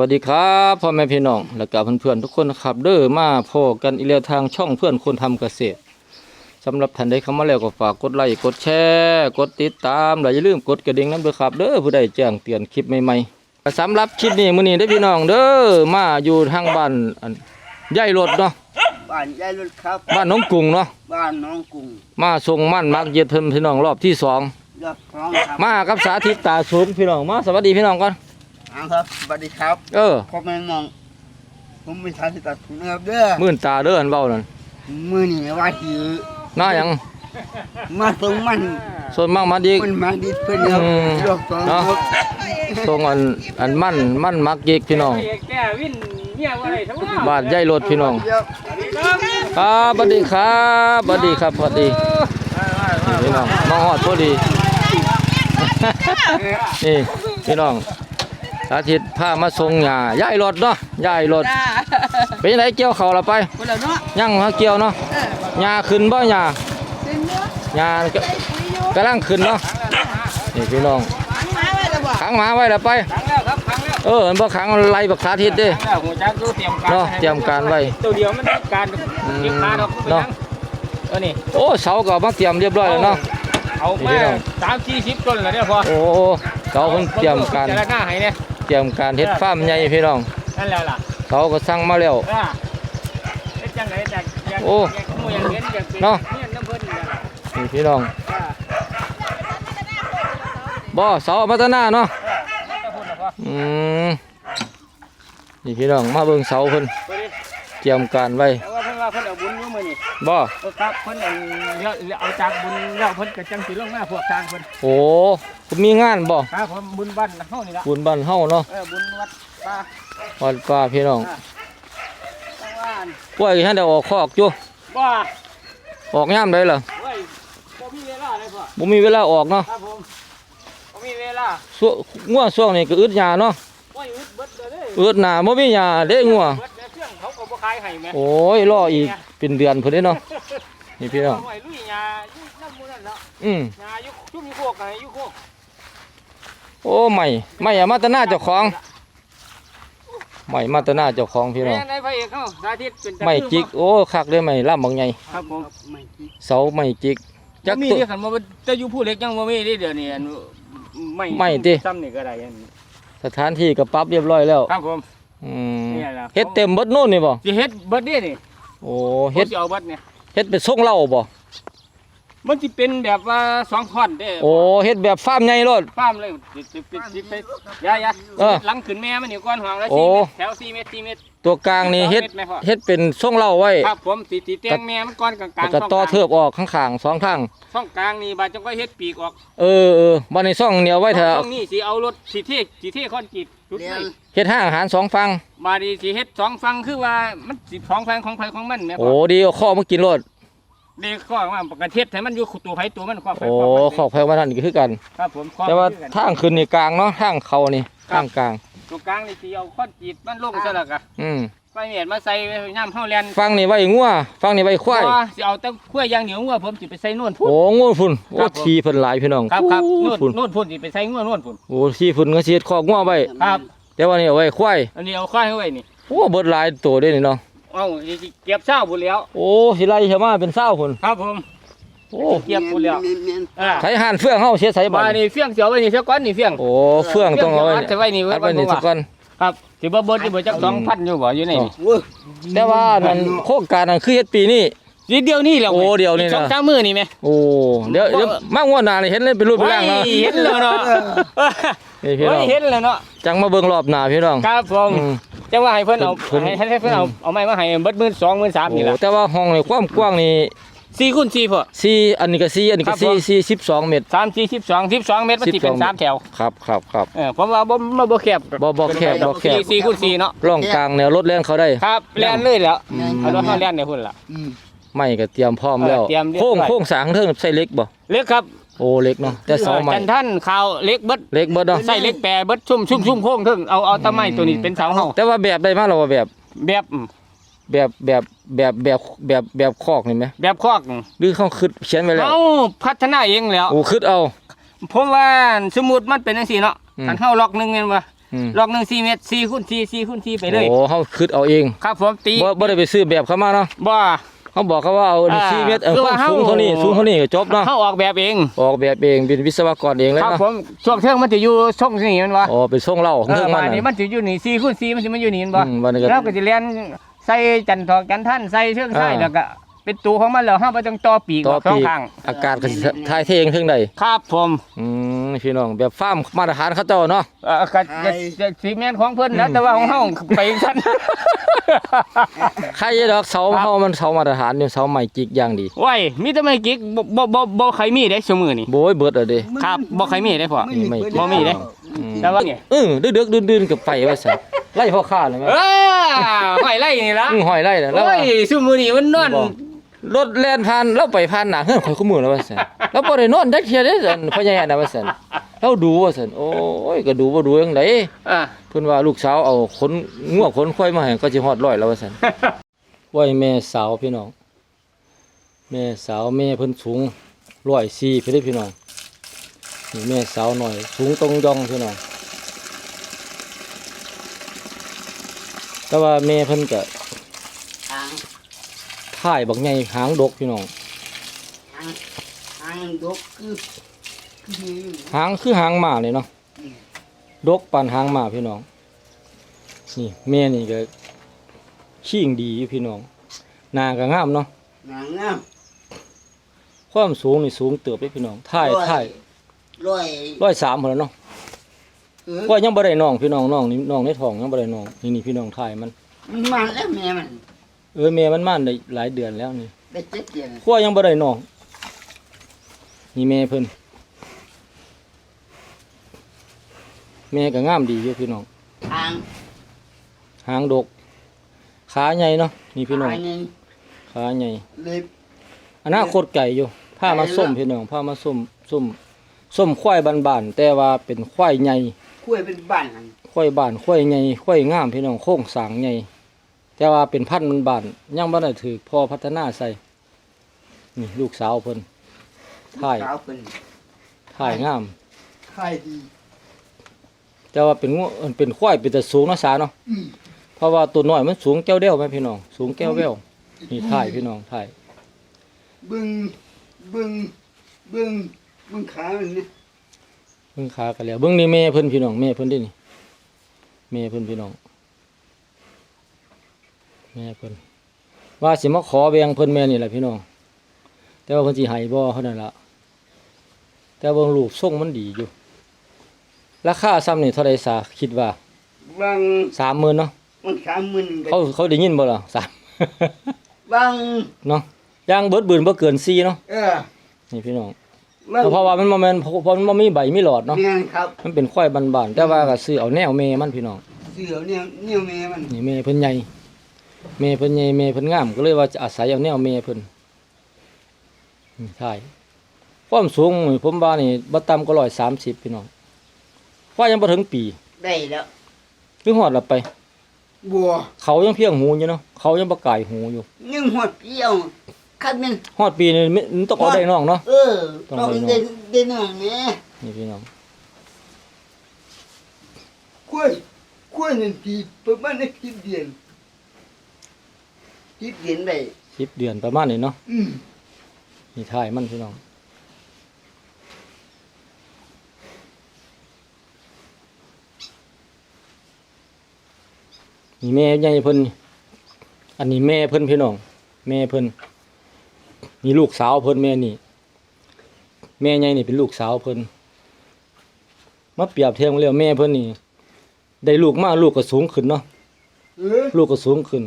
วัสดีครับพ่อแม่พี่น้องและกับเพื่อนๆทุกคนนะครับเด้อมาพอกันอีกแล้วทางช่องเพื่อนคนทำเกษตรสำหรับท่านใดเข้ามาแล้วก็ฝากกดไลค์กดแชร์กดติดตามและอย่าลืมกดกระดิ่งนั้นด้วยครับเด้อผู้ใดแจ้งเตือนคลิปใหม่ๆสำหรับคลิปนี้มื้อนี้ได้อพี่น้องเด้อมาอยู่ทางบ้านอันใหญ่รถเนาะบ้านยายรุ่นครับบ้านหน้องกรุงเนาะบ้านน้องกุ้งมาส่งมั่นมักเย็ดเพิ่นพี่น้องรอบที่สองยอดพร้อมครับมากับสาธิตตาสูงพี่น้องมาสวัสดีพี่น้องก่อน อ่าครับสวัสดีครับเออพ่อแม่น้อง ผมไม่ทันที่ตัดถุงนะครับเด้อมื่นตาเด้ออันเว้านั่นมือนี่ว่าหิวหน้าหยังมาส่งมันส่วนมากมาดีมันมาดิดเพื่อนครับอืมยกสองเนาะครับตรงอันอันมั่นมั่นมักเยกพี่น้องแกวินเมียว่าไรทั้งว่าบ้านใหญ่รถพี่น้องเดี๋ยวครับสวัสดีครับสวัสดีครับสวัสดีพี่น้องมาฮอดพอดี นี่พี่น้อง สาธิตพามาส่งหญ้าย้ายรถเนาะย้ายรถเป็นยังไงเกี่ยวเขาวละไปคนละเนาะยังมาเกี่ยวเนาะหญ้าขึ้นบ่หญ้าเส้นเนาะหญ้าก็กำลังขึ้นเนาะนี่พี่น้องมาไว้แล้วบ่ขังหมาไว้ละไปครั้งแล้วครับครั้งแล้วเออมันบ่ขังไล่บักสาธิตเด้ครั้งแล้วหัวจักดูเตรียมการเนาะเตรียมการไว้ ตัวเดียวมันการเก็บขาดอกเนาะตัวนี้โอ้เสาก็เอามาเตรียมเรียบร้อยแล้วเนาะ เอานี่มาพี่น้อง สามสี่สิบต้นแล้วเนี่ยพอโอ้เสาเพิ่นเตรียมการจะละหน้าให้เนี่ย เตรียมการเฮ็ดฟาร์มใหญ่พี่น้องนั่นแหละล่ะเสาก็สั่งมาแล้วอ่าเฮ็ดจังไหนจังอยากโอ้อยากขโมยอยากเห็นอยากเป็นเนาะเนี่ยน้ำเพิ่นนี่แหละนี่พี่น้องอ่าบ่เสาพัฒนาเนาะเออแล้วแต่พุ่นล่ะพ่ออืมนี่พี่น้องมาเบิ่งเสาเพิ่นตัวนี้เตรียมการไว้แต่ว่าเพิ่นว่าเพิ่นเอาบุญ อยู่มื้อนี้บ่เออครับเพิ่นเอาเอาเอาจากบุญแล้วเพิ่นก็จังสิลงมาพวกทางเพิ่นโอ้คุณมีงานบ่ครับผมบุญบ้านเฮานี่ล่ะบุญบ้านเฮาเนาะเออบุญวัดป่าวัดป่าพี่น้องตั้งว่านกล้วยท่านได้ออกคอกอยู่บ่ออกยามใดล่ะเว้ยบ่มีเวลาเลยพ่อบ่มีเวลาออกเนาะครับผมบ่มีเวลาช่วงงัวช่วงนี้ก็อึดหญ้าเนาะโอ้ยอึดเบิดเลยเด้อึดหน้าบ่มีหญ้าเด้งัวเบิดแล้วเครื่องเขาก็บ่ขายให้แม่โอ้ยรออีกเป็นเดือนพุ่นเด้เนาะนี่พี่น้องเอาไว้ลุยยาอยู่น้ำหมูนั่นเนาะอืมยาอยู่ชุ่มอยู่โคกกันอยู่โคกโอ้ไม่ไม่อะมาแตหน้าเจ้าของไม่มาแตหน้าเจ้าของพี่น้อง แม่ในพระเอกเฮาสาธิตเป็นตะไม่จิกโอ้คักเลยไม่ล่ำบางไงครับผมไม่คิดเสาไม่จิกจัจักกมีตัว ที่ขันบ่จะอยู่ผู้เล็กยังบ่มีเด้เดี๋ยวนี้อันไม่ไม่ติ ซ้ำนี่ก็ได้อันนี้สถานที่ก็ปรับเรียบร้อยแล้ว ครับผม อืมเนี่ยล่ะเฮ็ดเต็มเบิดโน่นนี่บ่สิเฮ็ดเบิดเด้นี่โอ้เฮ็ดผมสิเอาเบิดเนี่ยเฮ็ดเป็นทรงเหล้าบ่มันสิเป็นแบบว่าสองท่อนเด้โอ้เฮ็ดแบบฟาร์มใหญ่โลดฟาร์มเลยสิสิสิสิไปยายาเออ หลังขึ้นแม่มันนี่ก้อนห่างแล้วโอ้ 4เมตรแถว4เมตร4เมตร ตัวกลางนี่เฮ็ดสองมตรไหมพ่อเฮ็ดเป็นทรงเหล้าไว้ครับผมสิสิแต่งแม่มันก้อนกลางแล้วๆก็ช่องต่อกลางเทือบออกข้างๆสองข้างช่องกลางนี่บาดจังก็เฮ็ดปีกออกเออเออบัดนี้ซ่องเหนียวไว้เถอะช่องนี้สิเอารถสิเทสิเทคอนกรีตจุดเรียไว้นเฮ็ดห้างอาหารสองฝั่งบาดนี้สิเฮ็ดสองฝั่งคือว่ามันสิสองฝั่งของไผของมันแม่โอ้พ่อดีเอาข้อมากินโลดเด็กข้อว่าประเทศให้มันอยู่ตัวไผตัวมันข้อไผโอ้ข้อมันขอกแพงว่านั่นก็คือกัน ครับผมข้อแต่ว่ามันคือกันทางขึ้นนี่กลางเนาะทางเขานี่ครับทางกลาง ตัวกลางนี่สิเอาคอนกรีตมันลงซะแล้วก็อืมไฟเมียดมาใส่ย่ำเฮาแลนฟังนี่ไว้งัวฟังนี่ไว้ควายบ่สิเอาแต่ขั้วยอย่างเดียวงัวผมสิไปใส่โน่นพุ่น โอ้งูฝุ่นโอ้ครับผม ทีเพิ่นหลายพี่น้องครับครับโอ้โน่นฝุ่นโน่นพุ่นสิไปใส่งัวโน่นพุ่น โอ้ทีฝุ่นก็สิเฮ็ดคอกงัวไว้ครับ แต่ว่านี่เอาไว้ควายอันนี้เอาควายเอาไว้นี่โอ้เบิดหลายตัวเด้นี่เนาะเอาสิเก็บเช้าพุ่นแล้วโอ้สิไล่เข้ามาเป็นเศร้าพุ่นครับผม โอ้เก็บพุ่นแล้วเมียนเมียนอ่าไถห่านเฟื่องเฮาเสียไสบับาดดนี้เฟี้ยงเสียวไว้นี่เสียก่อนนี่เฟี้ยงโอ้เฟื่องต้องเอาไว้ฟี้งสียวดไว้นี่อัดไว้นี่สักก่อนครับสิบ่เบิดสิบ่จัก2,000อยู่บ่อยู่ในนี่เว้ยแต่ว่านั่นโครงการนั้นคือเฮ็ดปีนี้นิดเดียวนี่แหละโอ้เดี๋ยวนี่นะสองสามมื้อนี่แม่โอ้เดี๋ยวเดี๋ยวมางวดหน้านี่เห็นเลยเป็นรูปเป็นร่างเนาะโอ้ยเห็นแล้วเนาะนี่พี่โอ้น้ยองเห็นแล้วเนาะจังมาเบิ่งรอบหน้าพี่น้องครับผมอืมจังว่าให้เพิ่นเอาเพิ่นให้ให้ให้เพิ่นเอาเอาไม้มาให้เบิดมื้อ2มื้อ3นี่โอ้ล่ะแต่ว่าห้องนี่ความกว้างนี่ 4คูณ4พ่อสี่อันนี้ก็สี่อันนี้ครัก็บสี่ผมสี่สิบสองเมตร3 4 12 12เมตรมันสิเป็น12 สามแถวครับครับครับเออผมว่าบ่บ่บ่แคบบ่บ่แคบบ่แคบ4 4คูณ4เนาะร่องกลางแนวรถแล่นเขาได้ครับแล่นเลยแล้วเมียนเอารถเฮาแล่นได้พุ่นล่ะ อืมไม่ก็เตรียมพร้อมแล้วเออเตรียมเรียบร้โค้อยงโค้งสร้างเทิงใส่เหล็กบ่เล็กครับโอ้เหล็กเนาะแต่เสาไม้จันทันข่าวเล็กเบิดเหล็กเบิดเนาะใส่เล็กแปรเบิดชุ่มชุ่มชุ่มโค้งเทิงเอาเอาตะไม้ตัวนี้เป็นเสาเฮาแต่ว่าแบบได้มาแล้วว่าแบบแบบ แบบแบบแบบแบบแบบแบบคอกนี่ไหมแบบคอกหรือเขาคิดเขียนไว้แล้วเฮาพัฒนาเองแล้วโอ้คิดเอาผมว่าสมมุติมันเป็นจังซี่เนาะอืมคันเฮาล็อกหนึงแม่นบ่อือืมลอกหนึ่งสี่เมตรสี่คูณสี่สี่คูณสี่ไปเลยโอ้เฮาคิดเอาเองครับผมตีบ่บ่ได้ไปซื้อแบบเขามาเนาะบ่เขาบอกเขาว่าเอาอ่า4เมตรเออคือควาว่ามเฮาสูงเท่านี้สูงเท่านี้ก็จบเนาะเขาออกแบบเอง ออกแบบเองเป็นวิศวกรเองเลยครับเนาะผมช่วงเทิงมันจะอยู่ช่องนี่แมันวะอ๋อเป็นส่งเหล่าของเอเรื่อองมับ้านนนี้น่ะมันจะอยู่นี่สี่คูณสี่มันจะมาอยู่นี่แมันบ่อืมวันนี้ก็แล้วก็จะเรียน ใส่จันทอกจันท่านใส่เชือกใส่อ่า แล้วก็เป็นตัวของมันแล้วห้ามไปต้องต่อปีกต่อออกสองปีกข้างอากาศก็สิถ่ายเทเองถึงใดครับผมอืมพี่น้องแบบฟาร์มมาตรฐานเขาเจ้าเนาะ เออก็จะจะสีแมนของเพิ่นนะแต่ว่าของเฮาไปอีกชั้น ใครดอกเสาเฮามันเสามาตรฐานอยู่เสาใหม่จิกอย่างดีว้ายมีแต่ไม่กิ๊กบ่บ่บ่บ่ใครมีได้ชั่วมือนี่ โบยเบิดอะเด้ ครับบ่ใครมีได้พอไม่บ่มีเด้อืมแต่ว่าเนี่ยเออดึกๆดื่นๆกับไปว่าซั่น ไล่พ่อค้าเลยแมั้ยเออหอยไล่นี่ละอือหอยไล่น่ะแล้วโอ้ยชั่วมือนี่มันนอนบอกรถแล่นผ่านแล้วไปผ่านหน้าเฮือนข่อยคู่มือแล้วว่าซั่นแล้วบ่ได้นอนจักเที่ยเด้ซั่นพ่อใหญ่อันน่ะว่าซั่นเราดูว่าซั่นโอ้ยก็ดูบ่ดูจังไดอะเพิ่นว่าลูกสาวเอาขนงัวขนควายมาให้ก็สิฮอดร้อยแล้วว่าซั่น ไว้แม่สาวพี่น้องแม่สาวแม่เพิ่นสูง104พี่เด้อพี่น้องนี่แม่สาวหน่อย สูงตรงยองพี่น้อง แต่ว่าแม่เพิ่นก็ทางถ่ายบักใหญ่หางดกพี่น้องทางทางดกคือคือ หางคือหางหมาเลยเนาะดกปานหางหมาพี่น้อง นี่แม่นี่ก็ชิ่งดีอยู่พี่น้องหน้าก็งามเนาะ หนังงามความสูงนี่สูงเติบเลยพี่น้องถ่ายถ่ายร้อยร้อยสามพอแล้วเนาะเออ ว่ายังบ่ได้น้องพี่น้องน้องนี่น้องในท้องยังบ่ได้น้องนี่นี่พี่น้องถ่ายมัน มันมันแล้วแม่มัน เออแม่มันมาได้หลายเดือนแล้วนี่ได้เจ็ดเดือนขั้วยังบ่ได้น้องนี่แม่เพิ่นแม่ก็งามดีอยู่พี่น้องทางหางดก ขาใหญ่เนาะนี่พี่น้องขาหนึ่งขาใหญ่เล็บอนาคตไก่อยู่ผ้ามาไก่ละส้มพี่น้องผ้ามาส้มส้มส้มควายบานๆแต่ว่าเป็นควายใหญ่ คุยเป็นบ้านนั่นควายบ้านควายใหญ่ควายงามพี่น้องโค้งสร้างใหญ่แต่ว่าเป็นพันธุ์มันบานยังบ่ได้ถือพอพัฒนาใส่นี่ลูกสาวเพิ่นถ่ายสาวเป็นถ่ายงาม ขายดี แต่ว่าเป็นงัวเอิ้นเป็นควายเป็นแต่สูงเนาะสาเนาะอืมเพราะว่าตัวน้อยมันสูงแก้วเดียวไหมพี่น้องสูงแก้วเดียวนี่ถ่ายพี่น้องถ่าย เบึงเบึงเบึงเบึงขามันนี่ เบิ่งขากันแล้วเบิ่งนี่แม่เพิ่นพี่น้องแม่เพิ่นเดินี่แม่เพิ่นพี่น้องแม่เพิ่นว่าสิมาขอแบ่งเพิ่นแม่นี่แหละพี่น้องแต่ว่าเพิ่นสิให้บ่เท่านั้นล่ะแต่เบิ่งรูปทรงมันดีอยู่ ราคาซ้ำนี่เท่าใดซาคิดว่าบาง30,000เนาะบางสามหมื่นเขาเขาได้ยินบ่ล่ะสามบางเนาะย่างเบิดบืนบ่เกิน4เนาะเออนี่พี่น้อง บางเพราะว่ามันบ่แม่นเพราะมันบ่มีใบมีหลอดเนาะเนี่ยครับมันเป็นควายบ้านๆแต่ว่าก็ซื้อเอาแนวแม่มันพี่น้องเสือเนี่ยเนี่ยแม่มันนี่แม่เพิ่นใหญ่แม่เพิ่นใหญ่แม่เพิ่นงามก็เลยว่าจะอาศัยเอาแนวแม่เพิ่นนี่ใช่ความสูงนี่ผมว่านี่บ่ต่ำก็130พี่น้องว่ายังบ่ถึงปีได้แล้วคือฮอดละไปบัวเขายังเพียงหูอยู่เนาะเขายังบ่กายหูอยู่นึ่งหัวเปรี้ยว คันหนึงฮอดปีนี่มันต้องเอาได้น้องเนาะ เออต้องต้องไปนอนเดินเดินหน่อยเนี่ยนี่พี่น้องคุยคุยหนึ่งทีประมาณได้สิบเดือนสิบเดือนได้10เดือนประมาณนี้เนาะอืมนี่ถ่ายมันพี่น้อง นี่แม่ใหญ่เพิ่นนี่อันนี้แม่เพิ่นพี่น้อง แม่เพิ่น นี่ลูกสาวเพิ่นแม่นี่แม่ใหญ่นี่เป็นลูกสาวเพิ่นมาเปรียบเทียบกันแล้วแม่เพิ่นนี่ ได้ลูกมาลูกก็สูงขึ้นเนาะเออลูกก็สูงขึ้น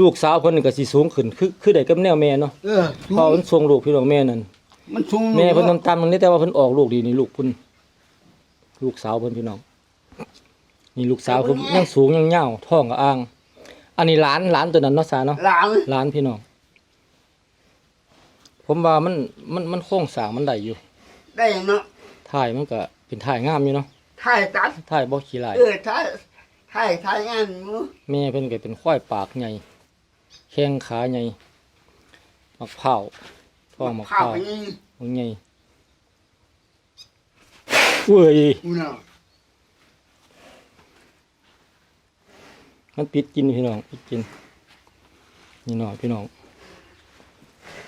ลูกสาวเพิ่นนี่ก็สิสูงขึ้น คือคือได้กับแนวแม่เนาะเออพอเพิ่นส่งลูกพี่น้องแม่นั่นมันสูงแม่เพิ่นน้ำตาลมันนี่แต่ว่าเพิ่นออกลูกดีนี่ลูกเพิ่นลูกสาวเพิ่นพี่น้องนี่ลูกสาวเพิ่นยังสูงยังยาวท้องก็อ่าง อันนี้หลานหลานตัวนั้นเนาะสาเนาะหลังหลานพี่น้อง ผมว่ามันมันมันโค้งสางมันได้อยู่ได้เนาะถ่ายมันก็เป็นถ่ายงามอยู่เนาะถ่ายตัดถ่ายบ่ขี้ลายเออถ่ายถ่ายถ่ายงามอยู่แม่เพิ่นก็เป็นควายปากใหญ่แข้งขาใหญ่มักเผาท้อมักเผามันใหญ่เว้ยมันปิดกินพี่น้องปิดกินนี่หน่อยพี่น้อง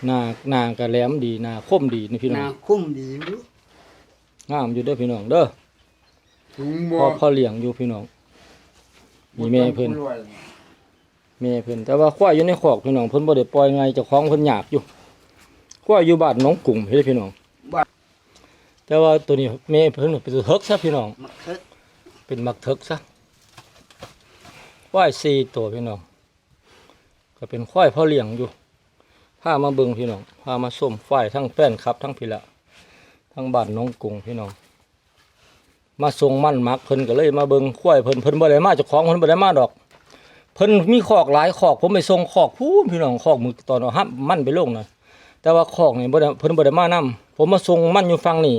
หน้าหน้าก็แหลมดีหน้าคมดีนี่พี่หน้อน้างคุ้มดีอยู่งามอยู่เด้อพี่น้องเด้อถุงพบ่อพ่อเลี้ยงอยู่พี่น้อง มีแม่เพิ่น แม่เพิ่นแต่ว่าควายอยู่ในคอกพี่น้องเพิ่นบ่ได้ปล่อยไงเจ้าของเพิ่นอยากอยู่ควายอยู่บ้านหนองกุ่มเฮ้ยพี่น้องแต่ว่าตัวนี้แม่เพิ่นเป็นตัวเฮิกซะพี่น้อง มักเถิดเป็นมักเถิกซะควายสี่ตัวพี่น้อง ก็เป็นควายพ่อเลี้ยงอยู่ พามาเบิงพี่น้องพามาส้มควายทั้งแฟนครับ ทั้งพี่ละทั้งบ้านน้องกุงพี่น้องมาส่งมั่นมักเพิ่นก็เลยมาเบิ่งควายเพิ่นเพิ่นบ่ได้มาจ้าของเพิ่นบ่ได้มาดอก เพิ่นมีคอกหลายคอก ผมไปส่งคอกพูนพี่น้องคอกมือตอนเอาหับมั่นไปลงน่ะแต่ว่าคอกนี่บ่ได้เพิ่นบ่ได้มานํผมมาส่งมั่นอยู่ฝั่งนี้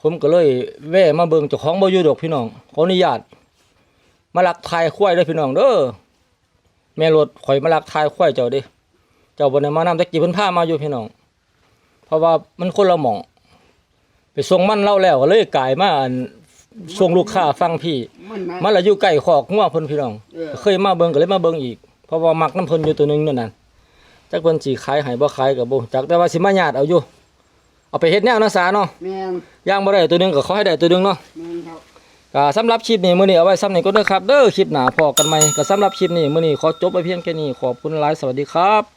ผมก็เลยแว่มาเบิงเจ้าของบ่อยู่ดอกพี่น้องขออนุญาตมาลักทายควายเด้อพี่น้องเด้อแม่รถข่อยมาลักทายควายเจ้าเด้ เจ้าบ่ได้มานำตะกี้เพิ่นพามาอยู่พี่น้อง เพราะว่ามันคนละหม่องไปส่งมันเล่าแล้วก็เลยกลายมาอันส่งลูกค้าฟังพี่มันนะมันละอยู่ใกล้ขอกงัวเพิ่นพี่น้อง เออเคยมาเบิ่งก็เลยมาเบิ่งอีก เพราะว่ามักน้ำเพิ่นอยู่ตัวหนึงนั่นน่ะจักเพิ่นสิขายให้บ่ขายก็บ่จักแต่ว่าสิมาญาติเอาอยู่ เอาไปเฮ็ดแนวนะสาเนาะแม่นย่างบ่ได้ตัวหนึงก็ขอให้ได้ตัวหนึงเนาะ แม่นครับ ก็สำหรับคลิปนี้มื้อนี้เอาไว้ซ้ำนี้ก็เด้อครับเด้อคลิปหน้าพอกันใหม่ก็สำหรับคลิปนี้มื้อนี้ขอจบไปเพียงแค่นี้ขอบคุณหลายสวัสดีครับ